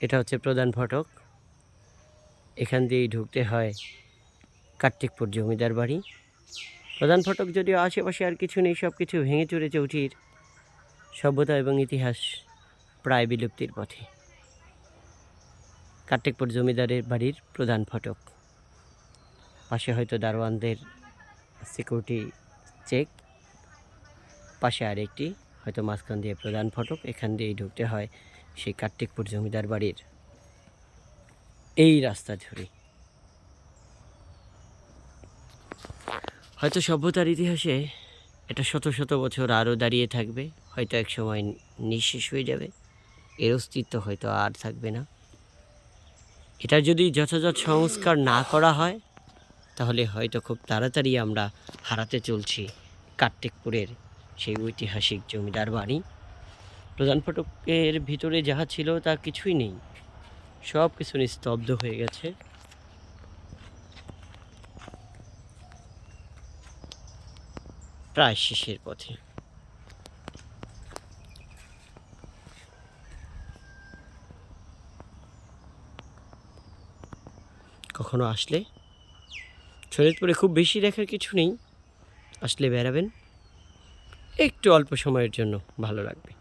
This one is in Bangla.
এটা হচ্ছে প্রধান ফটক। এখান দিয়েই ঢুকতে হয় কার্তিকপুর জমিদার বাড়ি। প্রধান ফটক যদিও আশেপাশে আর কিছু নেই সব কিছু ভেঙে চুরে চৌচির সভ্যতা এবং ইতিহাস প্রায় বিলুপ্তির পথে। কার্তিকপুর জমিদারের বাড়ির প্রধান ফটক। পাশে হয়তো দারোয়ানদের সিকিউরিটি চেক। পাশে আরেকটি, হয়তো মাঝখান দিয়ে প্রধান ফটক। এখান দিয়েই ঢুকতে হয় সেই কার্তিকপুর জমিদার বাড়ির এই রাস্তা ধরে। হয়তো সভ্যতার ইতিহাসে এটা শত শত বছর আরও দাঁড়িয়ে থাকবে, হয়তো এক সময় নিঃশেষ হয়ে যাবে, এর অস্তিত্ব হয়তো আর থাকবে না। এটা যদি যথাযথ সংস্কার না করা হয়, তাহলে হয়তো খুব তাড়াতাড়ি আমরা হারাতে চলছি কার্তিকপুরের সেই ঐতিহাসিক জমিদার বাড়ি। প্রধান ফটকের ভিতরে যাহা ছিল তা কিছুই নেই। সব কিছু নিস্তব্ধ হয়ে গেছে। প্রায় শেষের পথে। কখনো আসলে? শরীরপুরে খুব বেশি দেখার কিছু নেই। আসলে বেড়াবেন। একটু অল্প সময়ের জন্য ভালো লাগবে।